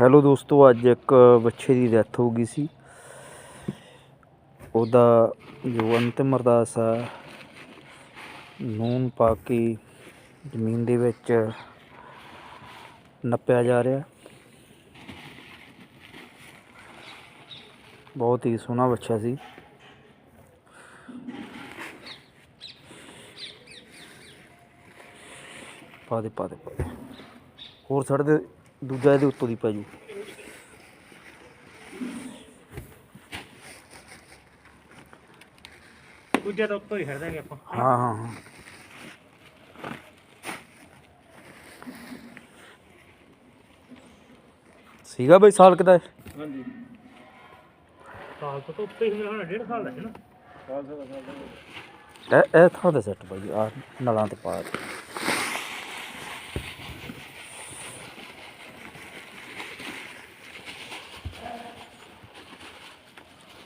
Hello ਦੋਸਤੋ, ਅੱਜ ਇੱਕ ਬੱਚੇ ਦੀ ਡੈਥ ਹੋ ਗਈ ਸੀ। ਉਹਦਾ ਜੋ ਅੰਤਿਮ ਅਰਦਾਸ ਆ, ਨੂਨ ਪਾ ਕੇ ਜ਼ਮੀਨ ਦੇ ਵਿੱਚ ਨੱਪਿਆ ਜਾ ਰਿਹਾ। ਬਹੁਤ ਹੀ ਸੋਹਣਾ ਬੱਚਾ ਸੀ। ਪਾ ਦੇ ਪਾ ਦੇ, ਪਾ ਹੋਰ ਛੱਡ ਦੇ। ਦੂਜਾ ਇਹਦੇ ਉੱਤੋਂ ਦੀ ਪੈ ਜੂ। ਦੂਜੇ ਤੋਂ ਉੱਤੋਂ ਹੀ ਛੱਡ ਦਾਂਗੇ ਆਪਾਂ। ਹਾਂ ਹਾਂ ਹਾਂ। ਸੀਗਾ ਬਈ ਸਾਲ ਕਿਦਾ ਹਾਂਜੀ। ਸਾਲ ਤੋਂ ਉੱਤੇ ਹੀ ਹੋਣਾ ਡੇਢ ਸਾਲ ਦਾ ਹੈ ਨਾ। ਸਾਲ ਦਾ ਸਾਲ ਇਹ ਇਹ ਥਾਂ ਤੇ ਸੈੱਟ ਬਾਈ ਆ ਨਲਾਂ ਤੇ ਪਾ ਦੇ।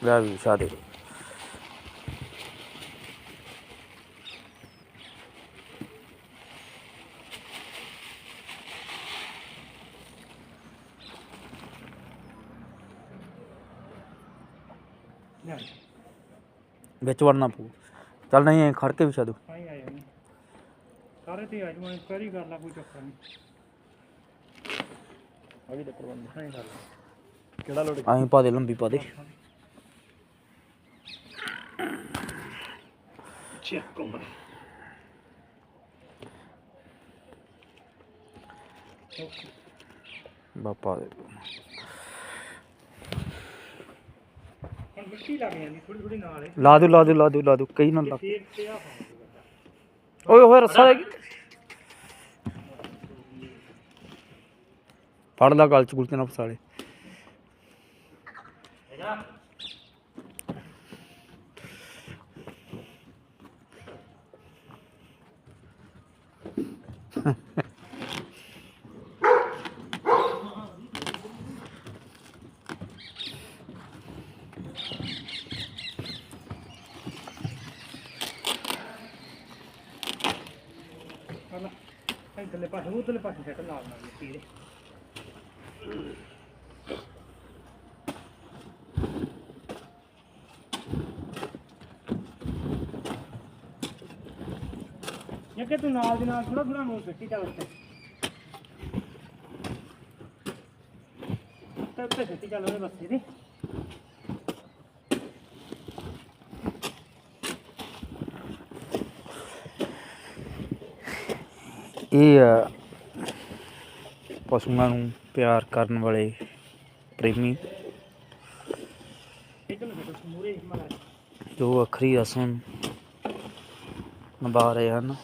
ਲੈ ਵੀ ਸ਼ਾਦੇ ਦਾ ਵਿੱਚ ਵੜਨਾ ਪਊ ਚੱਲ ਨਹੀਂ ਐਂ ਖੜ ਕੇ ਵਿਛਾ ਦੂ ਆਈ ਆਏ ਨੇ ਸਾਰੇ ਤੇ ਅੱਜ ਮੈਂ ਕਰੀ ਕਰ ਲਾ ਕੋਈ ਚੱਕਰ ਨਹੀਂ ਆ ਵੀ ਦੇ ਪ੍ਰਬੰਧ ਨਹੀਂ ਕਰ ਲਾ ਕਿਹੜਾ ਲੋੜ ਐਂ ਪਾ ਦੇ ਹੁਣ ਮਿੱਟੀ ਲੱਗ ਜਾਂਦੀ ਥੋੜੀ ਥੋੜੀ ਨਾਲ ਲਾ ਦੂ ਲਾ ਦੂ ਲਾ ਦੂ ਲਾ ਦੂ ਕਈ ਨਾ ਲੱਗ ਫੇਰ ਤੇ ਆ ਓਏ ਹੋਏ ਰੱਸਾ ਗਿਆ। ਫੜ ਲਾ ਗਲ ਚ ਗੁਲਚਨਾ ਫਸਾਲੇ ਹਲਾ ਇਧਰਲੇ ਪਾਸੇ ਉਧਰਲੇ ਪਾਸੇ ਸੈਟ ਨਾਲ ਨਾਲ ਇਹ ਕਿ ਤੂੰ ਨਾਲ ਦੀ ਨਾਲ ਥੋੜਾ ਥੋੜਾ ਨੂੰ ਮਿੱਟੀ ਚੱਲ ਉੱਤੇ। ਤੇ ਉੱਤੇ ਸਿੱਟੀ ਚੱਲ ਉਹਦੇ ਬੱਸੇ ਦੀ। ਇਹ ਆ ਪਸ਼ੂਆਂ ਨੂੰ ਪਿਆਰ ਕਰਨ ਵਾਲੇ ਪ੍ਰੇਮੀ। ਜੋ ਅਖਰੀ ਰਸਮ ਨਿਭਾ ਰਹੇ ਹਨ।